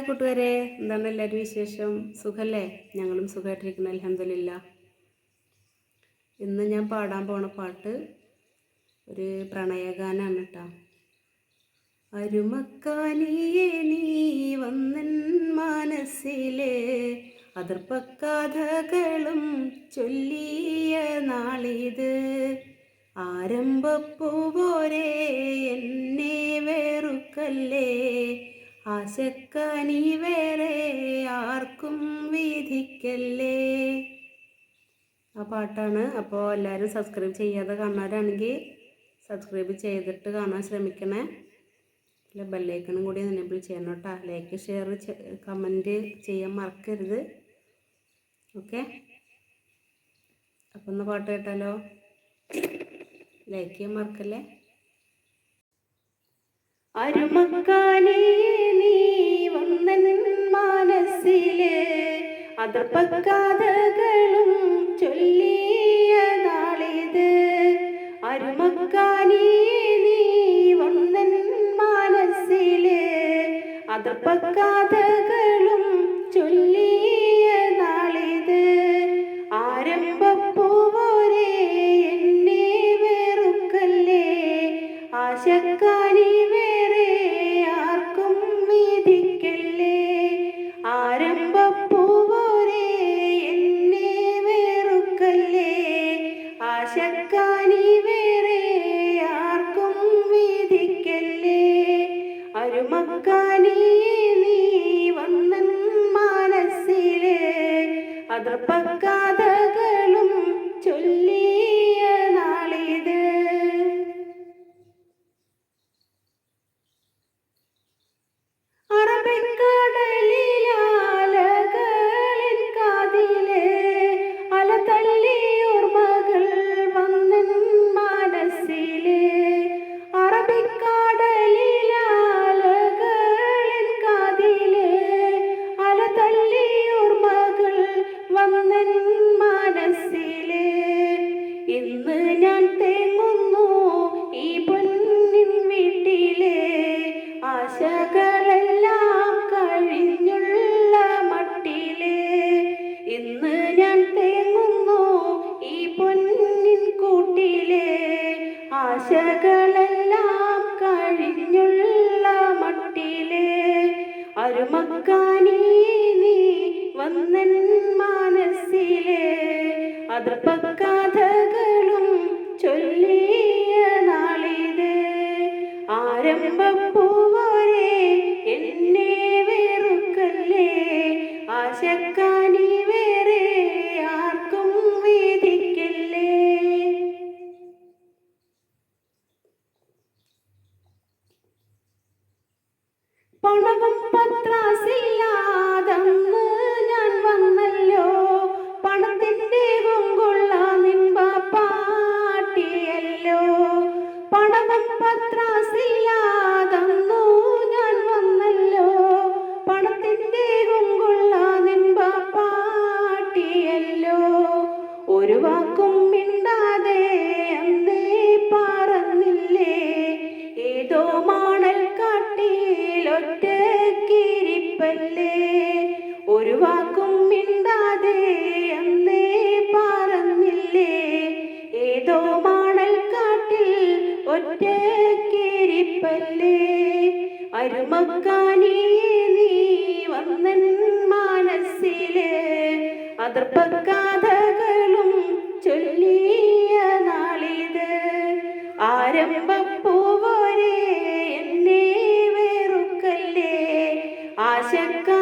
Hi കൂട്ടുകാരെ എന്താണ് എല്ലാവരും വിശേഷം? സുഖല്ലേ? ഞങ്ങളും സുഖമായിട്ടിരിക്കുന്നു അലഹമില്ല ഇന്ന് ഞാൻ പാടാൻ പോണ പാട്ട് ഒരു പ്രണയഗാനാണ് കേട്ടോ അരുമക്കാനിയെ നീ വന്നൻ മനസ്സിലെ അതിർപ്പക്കഥകളും ചൊല്ലിയ നാളിത്. ആരംഭപ്പൂവോരെ എന്നെ വേറുക്കല്ലേ? ആശക്കനി വേറെ ആർക്കും വിധിക്കല്ലേ. ആ പാട്ടാണ്. അപ്പോൾ എല്ലാവരും സബ്സ്ക്രൈബ് ചെയ്യാതെ കാണാനാണെങ്കിൽ സബ്സ്ക്രൈബ് ചെയ്തിട്ട് കാണാൻ ശ്രമിക്കണേ. അല്ല ബെല്ലൈക്കണും കൂടി എനേബിൾ ചെയ്യണം കേട്ടോ. ലൈക്ക് ഷെയർ കമന്റ് ചെയ്യാൻ മറക്കരുത്. ഓക്കെ അപ്പം ഒന്ന് പാട്ട് കേട്ടാലോ? ലൈക്ക് ചെയ്യാൻ മറക്കല്ലേ? അരുമക്കാനേ നീ ചൊല്ലിയ നാളിത്. അരുമക്കാനേ നീ വന്നൻ മനസ്സിലെ അതിർപ്പക്കാതകളും ചൊല്ലിയ നാളിത്. ആരംഭപ്പൂവോരെ എന്നെ വെറുക്കല്ലേ ആശക്കാനി വേറെ ആശക്കാനി വേറെ ആർക്കും വിധിക്കല്ലേ? അരുമക്കാനി നീ വന്നൻ മനസ്സിലെ അതിർപ്പക്കാതകളും ചൊല്ലിയ നാളിത്. അറബിക്കടലിലാലകളിൻ അരുമക്കാനി നീ വന്നൻ മനസ്സിലെ അതിർപ്പക്കഥകളും അതിർപ്പക്കാഥകളും ചൊല്ലിയ നാളിത്. ആരംഭപ്പൂവരെ എന്നെ വേറുക്കല്ലേ? ആശക്കാനി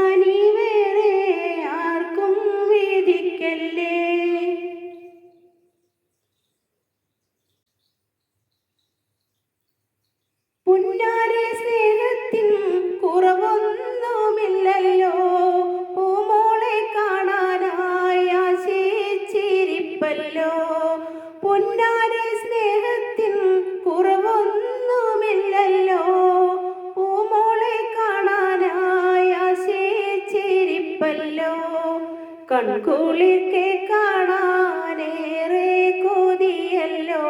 കൺകുളിർക്കെ കാണാനേറെ കൊതിയല്ലോ.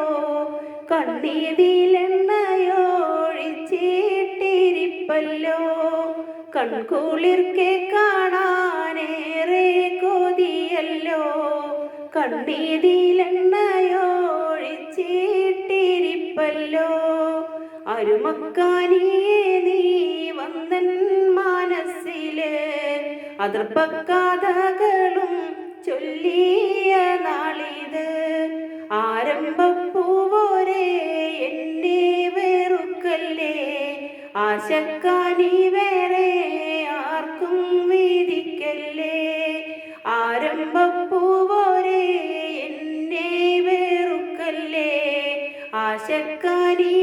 കണ്ണീതിലെണ്ണയോഴിച്ചിട്ടിരിപ്പല്ലോ. കൺകുളിർക്കെ കാണാനേറെ കൊതിയല്ലോ. കണ്ണീതിലെണ്ണയോഴിച്ചിട്ടിരിപ്പല്ലോ. അരുമക്കാനിയെ നീ വന്നൻ അതിർപ്പക്കാതകളും ചൊല്ലിയ നാളിത്. ആരംഭപ്പൂവോരേ എന്നെ വെറുക്കല്ലേ? ആശക്കാനി വേറെ ആർക്കും വീതിക്കല്ലേ ആരംഭപ്പൂവോരേ എന്നെ വെറുക്കല്ലേ? ആശക്കാനി